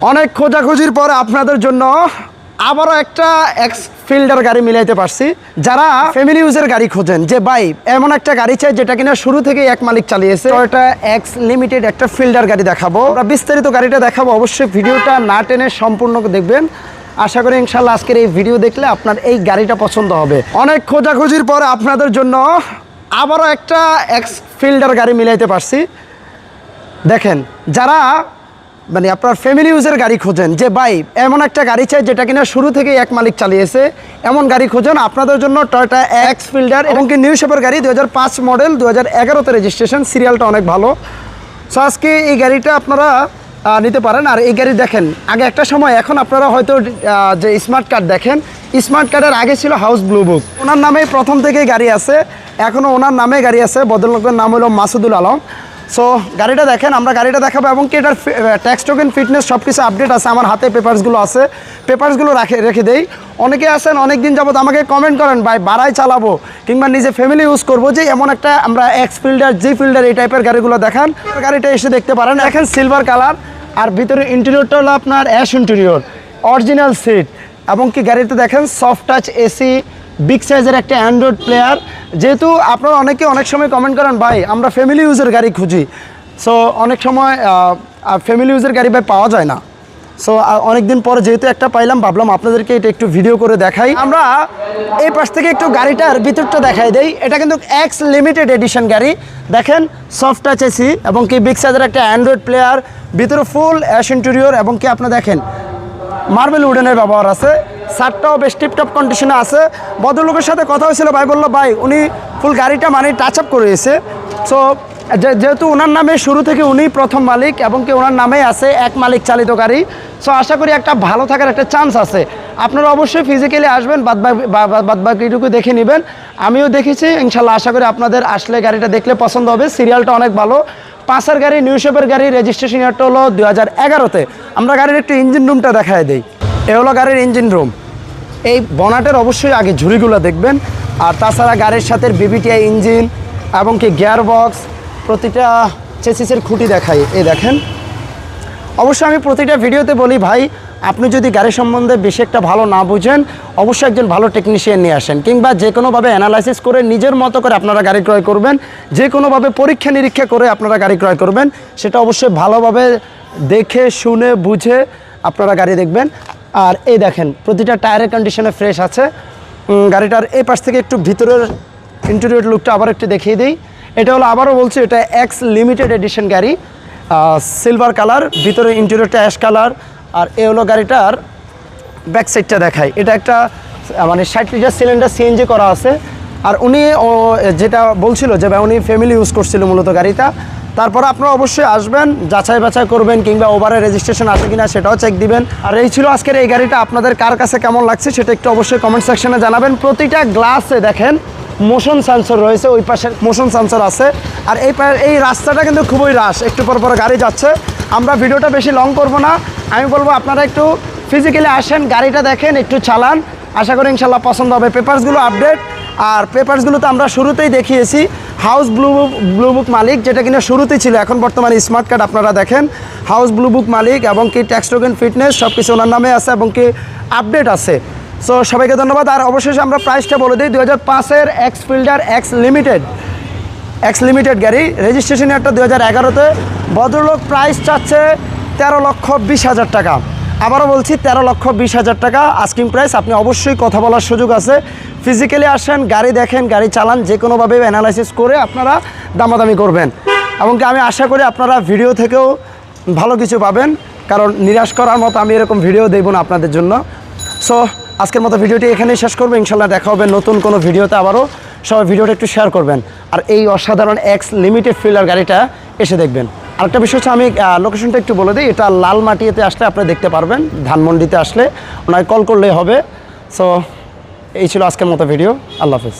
অনেক খোঁজাখুঁজির পর আপনাদের জন্য আবারও একটা এক্স ফিল্ডার গাড়ি মিলাইতে পারছি। যারা ফ্যামিলি ইউজের গাড়ি খোঁজেন, যে বাই এমন একটা গাড়ি চাই যেটা কিনা শুরু থেকে এক মালিক চালিয়েছে। এটা এক্স লিমিটেড একটা ফিল্ডার গাড়ি দেখাবো। আমরা বিস্তারিত গাড়িটা দেখাবো, অবশ্যই ভিডিওটা না টেনে সম্পূর্ণ দেখবেন। আশা করি ইনশাল্লাহ আজকের এই ভিডিও দেখলে আপনার এই গাড়িটা পছন্দ হবে। অনেক খোঁজাখুঁজির পর আপনাদের জন্য আবারও একটা এক্স ফিল্ডার গাড়ি মিলাইতে পারছি। দেখেন, যারা মানে আপনার ফ্যামিলি ইউজের গাড়ি খোঁজেন যে, ভাই, এমন একটা গাড়ি চাই যেটা কিনা শুরু থেকে এক মালিক চালিয়েছে। এমন গাড়ি খোঁজেন, আপনাদের জন্য টয়টা এক্স ফিল্ডার এবং কি নিউ শেপের গাড়ি দু মডেল দু হাজার রেজিস্ট্রেশন সিরিয়ালটা অনেক ভালো। সো আজকে এই গাড়িটা আপনারা নিতে পারেন। আর এই গাড়ি দেখেন, আগে একটা সময়, এখন আপনারা হয়তো যে স্মার্ট কার্ড দেখেন স্মার্ট কার্ডের আগে ছিল হাউস ব্লু বুক ওনার নামেই প্রথম থেকেই গাড়ি আছে এখনও ওনার নামে গাড়ি আছে বদলকের নাম হলো মাসুদুল আলম। সো গাড়িটা দেখেন, আমরা গাড়িটা দেখাবো এবং কি এটার ট্যাক্স টোকেন ফিটনেস সব কিছু আপডেট আছে, আমার হাতে পেপারসগুলো আছে। পেপারসগুলো রাখে রেখে দেই। অনেকে আছেন অনেক দিন যাবত আমাকে কমেন্ট করেন, ভাই বাড়াই চালাবো? কিংবা নিজে ফ্যামিলি ইউজ করব যে এমন একটা আমরা এক্স ফিল্ডার জি ফিল্ডার এই টাইপের গাড়িগুলো দেখান। গাড়িটা এসে দেখতে পারেন। এখন সিলভার কালার আর ভিতরে ইন্টেরিয়রটা হলো আপনার অ্যাশ ইন্টেরিয়র অরিজিনাল সিট এবং কি গাড়িতে দেখেন সফট টাচ এসি বিগ সাইজের একটা অ্যান্ড্রয়েড প্লেয়ার যেহেতু আপনারা অনেকে অনেক সময় কমেন্ট করেন, ভাই, আমরা ফ্যামিলি ইউজের গাড়ি খুঁজি। সো অনেক সময় ফ্যামিলি ইউজের গাড়ি ভাই পাওয়া যায় না। সো অনেকদিন পরে যেহেতু একটা পাইলাম, ভাবলাম আপনাদেরকে এটা একটু ভিডিও করে দেখাই। আমরা এই পাশ থেকে একটু গাড়িটার ভিতরটা দেখাই দেই। এটা কিন্তু এক্স লিমিটেড এডিশন গাড়ি। দেখেন সফট টাচ এসি এবং কি বিগ সাইজের একটা অ্যান্ড্রয়েড প্লেয়ার ভিতরে ফুল অ্যাশ ইন্টেরিয়র এবং কি আপনারা দেখেন মার্বেল উডেনের ব্যবহার আছে। সারটাও বেশ টিপটপ কন্ডিশনে আছে। ভদ্রলোকের সাথে কথা হয়েছিল, ভাই বলল, ভাই, উনি ফুল গাড়িটা মানে টাচ আপ করেছে সো যেহেতু ওনার নামে শুরু থেকে উনি প্রথম মালিক এবং কি ওনার নামেই আছে, এক মালিক চালিত গাড়ি। সো আশা করি একটা ভালো থাকার একটা চান্স আছে। আপনারা অবশ্যই ফিজিক্যালি আসবেন, বাদ বাদ বাকিটুকু দেখে নেবেন। আমিও দেখেছি, ইনশাল্লাহ আশা করি আপনাদের আসলে গাড়িটা দেখলে পছন্দ হবে। সিরিয়ালটা অনেক ভালো। পাঁচের গাড়ি, নিউ শেপের গাড়ি রেজিস্ট্রেশন ইয়ারটা হলো দু হাজার এগারোতে। আমরা গাড়ির একটু ইঞ্জিন রুমটা দেখায় দিই। এ হলো গাড়ির ইঞ্জিন রুম। এই বনাটের অবশ্যই আগে ঝুড়িগুলো দেখবেন। আর তাছাড়া গাড়ির সাথে বিবিটিআই ইঞ্জিন এবং কি গিয়ার বক্স প্রতিটা চেসিসের খুঁটি দেখাই। এই দেখেন। অবশ্যই আমি প্রতিটা ভিডিওতে বলি, ভাই, আপনি যদি গাড়ি সম্বন্ধে বেশি একটা ভালো না বুঝেন, অবশ্যই একজন ভালো টেকনিশিয়ান নিয়ে আসেন। কিংবা যে কোনোভাবে অ্যানালাইসিস করে নিজের মতো করে আপনারা গাড়ি ক্রয় করবেন, যে কোনোভাবে পরীক্ষা নিরীক্ষা করে আপনারা গাড়ি ক্রয় করবেন, সেটা অবশ্যই ভালোভাবে দেখে, শুনে, বুঝে আপনারা গাড়ি দেখবেন। আর এই দেখেন, প্রতিটা টায়ারের কন্ডিশনে ফ্রেশ আছে। গাড়িটার এই পাশ থেকে একটু ভিতরের ইন্টেরিয়র লুকটা আবার একটু দেখিয়ে দিই। এটা হলো আবারও বলছি, এটা এক্স লিমিটেড এডিশন গাড়ি সিলভার কালার ভিতরে ইন্টেরিয়রটা অ্যাশ কালার আর এ হলো গাড়িটার ব্যাক সাইডটা দেখায় এটা একটা মানে ষাট লিটার সিলিন্ডার সিএনজি করা আছে। আর উনি যেটা বলছিল যে, উনি ফ্যামিলি ইউজ করছিল মূলত গাড়িটা। তারপর আপনারা অবশ্যই আসবেন, যাচাই বাছাই করবেন কিংবা ওভারে রেজিস্ট্রেশন আছে কিনা সেটাও চেক দিবেন। আর এই ছিল আজকের এই গাড়িটা, আপনাদের কার কাছে কেমন লাগছে সেটা একটু অবশ্যই কমেন্ট সেকশনে জানাবেন। প্রতিটা গ্লাসে দেখেন মোশন সেন্সর রয়েছে, ওই পাশে মোশন সেন্সর আছে। আর এই এই রাস্তাটা কিন্তু খুবই রাশ, একটু পর পর গাড়ি যাচ্ছে। আমরা ভিডিওটা বেশি লং করব না, আমি বলব আপনারা একটু ফিজিক্যালি আসেন, গাড়িটা দেখেন, একটু চালান। আশা করি ইনশাল্লাহ পছন্দ হবে। পেপারসগুলো আপডেট আর পেপারসগুলো তো আমরা শুরুতেই দেখিয়েছি। হাউস ব্লু ব্লু বুক মালিক, যেটা কিনা শুরুতেই ছিল, এখন বর্তমানে স্মার্ট কার্ড আপনারা দেখেন। হাউস ব্লু বুক মালিক এবং কি ট্যাক্স টোকেন ফিটনেস সব কিছু ওনার নামে আছে এবং কি আপডেট আছে। সো সবাইকে ধন্যবাদ। আর অবশেষে আমরা প্রাইসটা বলে দিই দু হাজার পাঁচের X fielder X limited X limited গাড়ি। রেজিস্ট্রেশন একটা দু হাজার এগারোতে। ভদ্রলোক প্রাইস চাচ্ছে তেরো লক্ষ বিশ হাজার টাকা। আবারও বলছি, তেরো লক্ষ বিশ হাজার টাকা আস্কিং প্রাইস আপনি অবশ্যই কথা বলার সুযোগ আছে। ফিজিক্যালি আসেন, গাড়ি দেখেন, গাড়ি চালান, যে কোনোভাবে অ্যানালাইসিস করে আপনারা দামাদামি করবেন। এমনকি আমি আশা করি আপনারা ভিডিও থেকেও ভালো কিছু পাবেন, কারণ নিরাশ করার মতো আমি এরকম ভিডিও দেব না আপনাদের জন্য। সো আজকের মতো ভিডিওটি এখানেই শেষ করব। ইনশাল্লাহ দেখা হবে নতুন কোনো ভিডিওতে আবারও। সবাই ভিডিওটা একটু শেয়ার করবেন। আর এই অসাধারণ এক্স লিমিটেড ফিল্ডার গাড়িটা এসে দেখবেন। আরেকটা বিষয় হচ্ছে আমি লোকেশনটা একটু বলে দিই। এটা লাল মাটিতে আসলে আপনি দেখতে পারবেন, ধানমন্ডিতে আসলে। ওনাকে কল করলেই হবে। সো এই ছিল আজকের মতো ভিডিও আল্লাহ হাফিজ।